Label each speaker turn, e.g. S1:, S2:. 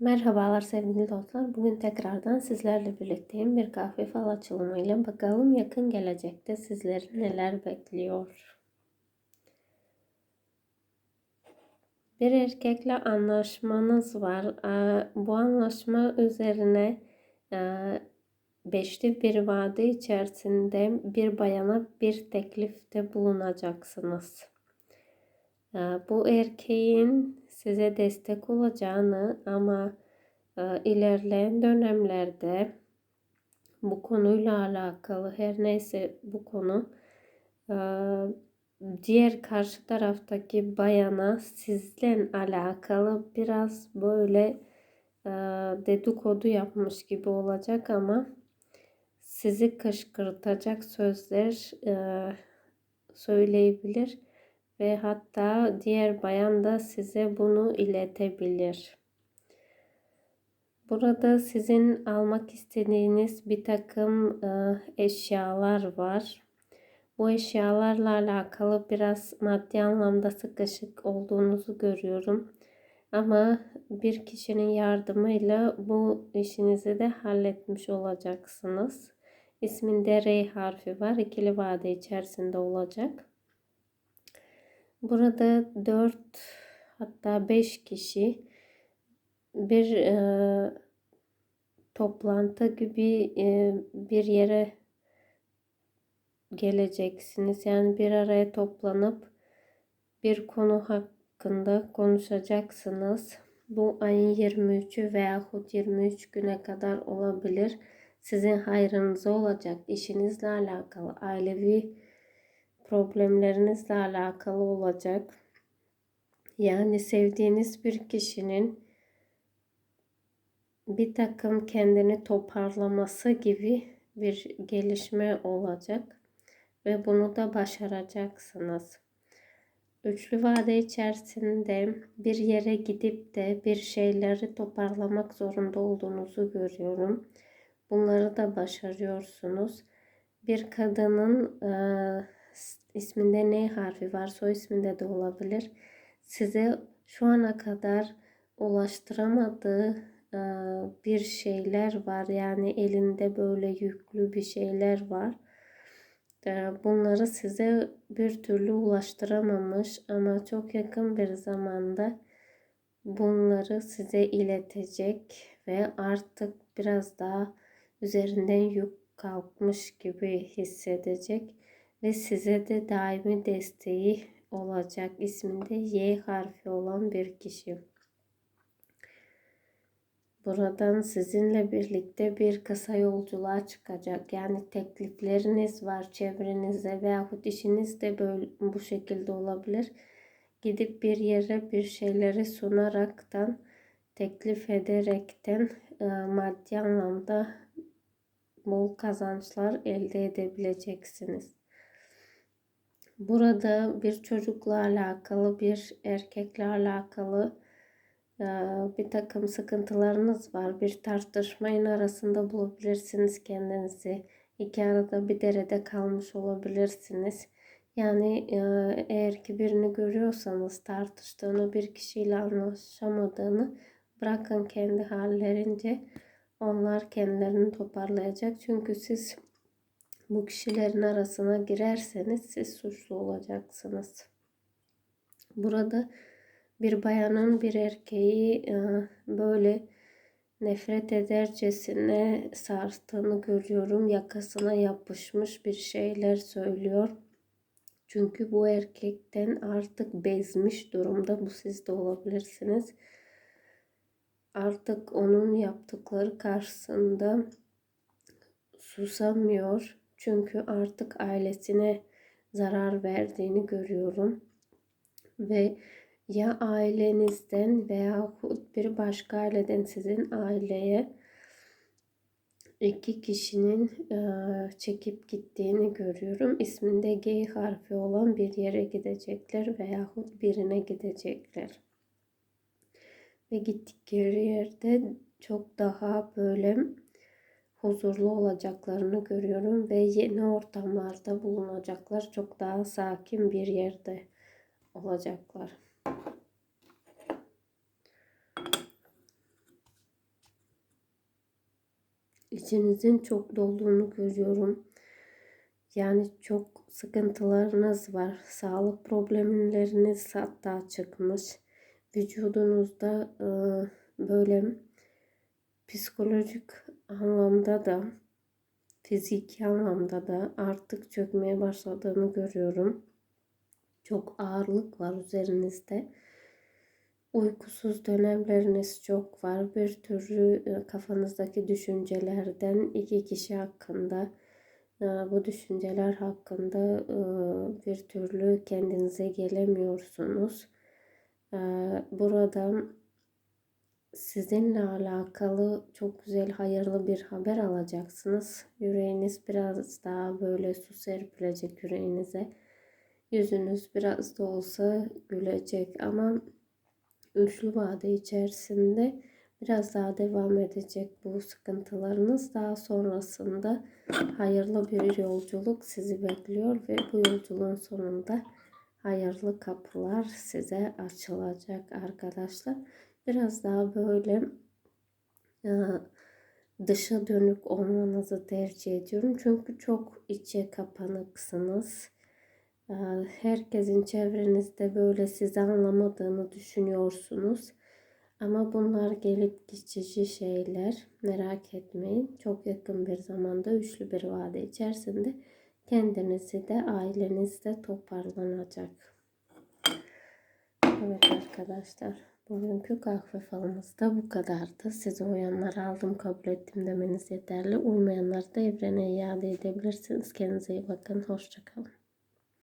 S1: Merhabalar sevgili dostlar. Bugün tekrardan sizlerle birlikteyim. Bir kahve fal açılımıyla bakalım yakın gelecekte sizleri neler bekliyor. Bir erkekle anlaşmanız var. Bu anlaşma üzerine beşli bir vade içerisinde bir bayana bir teklifte bulunacaksınız. Bu erkeğin size destek olacağını ama e, ilerleyen dönemlerde bu konuyla alakalı her neyse bu konu e, diğer karşı taraftaki bayana sizden alakalı biraz böyle e, dedikodu yapmış gibi olacak ama sizi kışkırtacak sözler söyleyebilir ve hatta diğer bayan da size bunu iletebilir. Burada sizin almak istediğiniz bir takım e, eşyalar var. Bu eşyalarla alakalı biraz maddi anlamda sıkışık olduğunuzu görüyorum. Ama bir kişinin yardımıyla bu işinizi de halletmiş olacaksınız. İsminde R harfi var. İkili vade içerisinde olacak. Burada 4 hatta 5 kişi bir e, toplantı gibi e, bir yere geleceksiniz. Yani bir araya toplanıp bir konu hakkında konuşacaksınız. Bu ayın 23'ü veyahut 23 güne kadar olabilir. Sizin hayrınıza olacak işinizle alakalı ailevi problemlerinizle alakalı olacak. Yani sevdiğiniz bir kişinin bir takım kendini toparlaması gibi bir gelişme olacak ve bunu da başaracaksınız. Üçlü vade içerisinde bir yere gidip de bir şeyleri toparlamak zorunda olduğunuzu görüyorum. Bunları da başarıyorsunuz. Bir kadının e, isminde ne harfi var, soy isminde de olabilir. Size şu ana kadar ulaştıramadığı bir şeyler var. Yani elinde böyle yüklü bir şeyler var. Bunları size bir türlü ulaştıramamış ama çok yakın bir zamanda bunları size iletecek ve artık biraz daha üzerinden yük kalkmış gibi hissedecek ve size de daimi desteği olacak isminde Y harfi olan bir kişi. Buradan sizinle birlikte bir kısa yolculuğa çıkacak. Yani teklifleriniz var çevrenizde veyahut işiniz de böyle bu şekilde olabilir. Gidip bir yere bir şeyleri sunaraktan teklif ederekten e, maddi anlamda bol kazançlar elde edebileceksiniz. Burada bir çocukla alakalı, bir erkekle alakalı e, bir takım sıkıntılarınız var. Bir tartışmayın arasında bulabilirsiniz kendinizi. İki arada bir derede kalmış olabilirsiniz. Yani e, eğer ki birini görüyorsanız tartıştığını, bir kişiyle anlaşamadığını bırakın kendi hallerince. Onlar kendilerini toparlayacak. Çünkü siz bu kişilerin arasına girerseniz siz suçlu olacaksınız. Burada bir bayanın bir erkeği e, böyle nefret edercesine sarstığını görüyorum. Yakasına yapışmış bir şeyler söylüyor. Çünkü bu erkekten artık bezmiş durumda. Bu siz de olabilirsiniz. Artık onun yaptıkları karşısında susamıyor çünkü artık ailesine zarar verdiğini görüyorum. Ve ya ailenizden veya bir başka aileden sizin aileye iki kişinin e, çekip gittiğini görüyorum. İsminde G harfi olan bir yere gidecekler veyahut birine gidecekler. Ve gittikleri yerde çok daha böyle huzurlu olacaklarını görüyorum ve yeni ortamlarda bulunacaklar. Çok daha sakin bir yerde olacaklar. içinizin çok dolduğunu görüyorum. Yani çok sıkıntılarınız var. Sağlık problemleriniz hatta çıkmış. Vücudunuzda e, böyle psikolojik anlamda da fiziki anlamda da artık çökmeye başladığını görüyorum. Çok ağırlık var üzerinizde. Uykusuz dönemleriniz çok var. Bir türlü e, kafanızdaki düşüncelerden iki kişi hakkında e, bu düşünceler hakkında e, bir türlü kendinize gelemiyorsunuz. Buradan sizinle alakalı çok güzel hayırlı bir haber alacaksınız. Yüreğiniz biraz daha böyle su serpilecek yüreğinize. Yüzünüz biraz da olsa gülecek ama üçlü vade içerisinde biraz daha devam edecek bu sıkıntılarınız. Daha sonrasında hayırlı bir yolculuk sizi bekliyor ve bu yolculuğun sonunda hayırlı kapılar size açılacak arkadaşlar. Biraz daha böyle dışa dönük olmanızı tercih ediyorum. Çünkü çok içe kapanıksınız. Herkesin çevrenizde böyle sizi anlamadığını düşünüyorsunuz. Ama bunlar gelip geçici şeyler. Merak etmeyin. Çok yakın bir zamanda üçlü bir vade içerisinde kendinizi de aileniz de toparlanacak. Evet arkadaşlar. Bugünkü kahve falımız da bu kadardı. Size uyanları aldım kabul ettim demeniz yeterli. Uymayanları da evrene iade edebilirsiniz. Kendinize iyi bakın. Hoşçakalın.